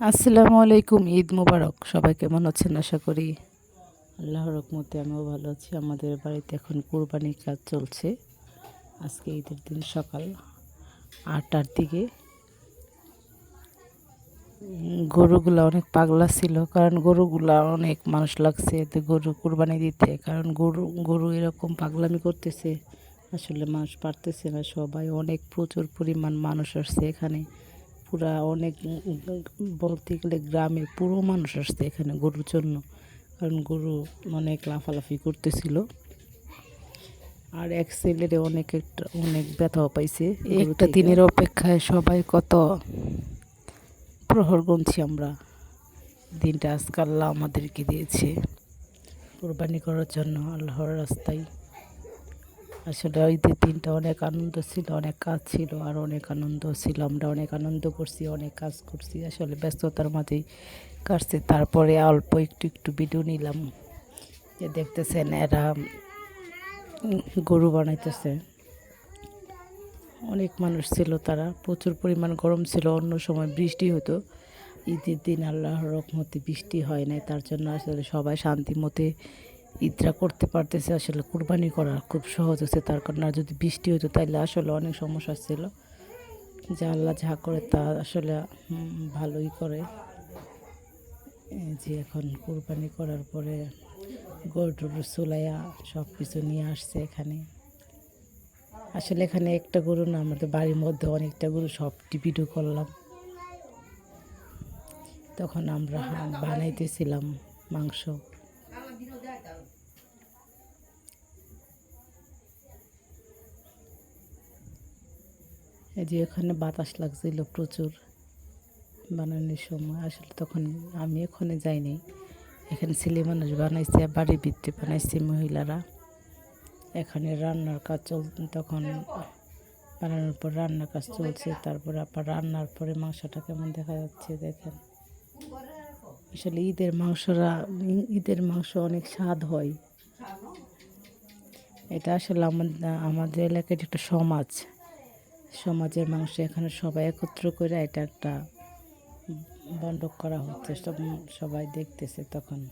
আসসালামু আলাইকুম, ঈদ মোবারক। সবাই কেমন আছেন? আশা করি আল্লাহর রহমতে আমিও ভালো আছি। আমাদের বাড়িতে এখন কোরবানির কাজ চলছে। আজকে ঈদের দিন সকাল আটটার দিকে। গরুগুলা অনেক পাগলা ছিল, কারণ গরুগুলা অনেক মানুষ লাগছে এতে গরু কোরবানি দিতে। কারণ গরু গরু এরকম পাগলামি করতেছে, আসলে মানুষ পারতেছে না। সবাই অনেক প্রচুর পরিমাণ মানুষ আসছে এখানে। পুরা অনেক বলতে গেলে গ্রামের পুরো মানুষ আসছে এখানে গরুর জন্য। কারণ গরু অনেক লাফালাফি করতেছিল। আর এক ছেলেরে অনেক একটা অনেক ব্যথাও পাইছে। একটা দিনের অপেক্ষায় সবাই কত প্রহর গুনছি আমরা। দিনটা আজকে আল্লাহ আমাদেরকে দিয়েছে। কোরবানি করার জন্য আল্লাহর রাস্তায়। আসলে ঈদের দিনটা অনেক আনন্দ ছিল, অনেক কাজ ছিল আর অনেক আনন্দ ছিল। আমরা অনেক আনন্দ করছি, অনেক কাজ করছি। আসলে ব্যস্ততার মাঝেই কাটছে। তারপরে অল্প একটু একটু ভিডিও নিলাম। যে দেখতেছেন এরা গরু বানাইতেছে। অনেক মানুষ ছিল তারা। প্রচুর পরিমাণ গরম ছিল। অন্য সময় বৃষ্টি হতো। ঈদের দিন আল্লাহর রহমতে বৃষ্টি হয় নাই। তার জন্য আসলে সবাই শান্তি মতে ঈদটা করতে পারতেছে। আসলে কুরবানি করা খুব সহজ হচ্ছে তার কারণ আর যদি বৃষ্টি হতো তাহলে আসলে অনেক সমস্যা ছিল। যা আল্লাহ যা করে তা আসলে ভালোই করে। যে এখন কুরবানি করার পরে গরু টরু চুলাইয়া সব কিছু নিয়ে আসছে এখানে। আসলে এখানে একটা গরু না, আমাদের বাড়ির মধ্যে অনেকটা গরু সব ভিডিও করলাম। তখন আমরা বানাইতেছিলাম মাংস। এই যে এখানে বাতাস লাগছিল প্রচুর বানানোর সময়। আসলে তখন আমি ওখানে যাইনি। এখানে ছেলে মানুষ বানাইছে, বাড়ি ভিত্তি বানাইছে মহিলারা। এখানে রান্নার কাজ চল, তখন বানানোর পর রান্নার কাজ চলছে। তারপরে আবার রান্নার পরে মাংসটা কেমন দেখা যাচ্ছে দেখেন। আসলে ঈদের মাংসরা, ঈদের মাংস অনেক স্বাদ হয়। এটা আসলে আমাদের আমাদের এলাকার একটা সমাজ। সমাজের মানুষ এখানে সবাই একত্র করে এটা একটা বন্ধ করা হচ্ছে। সব সবাই দেখতেছে তখন।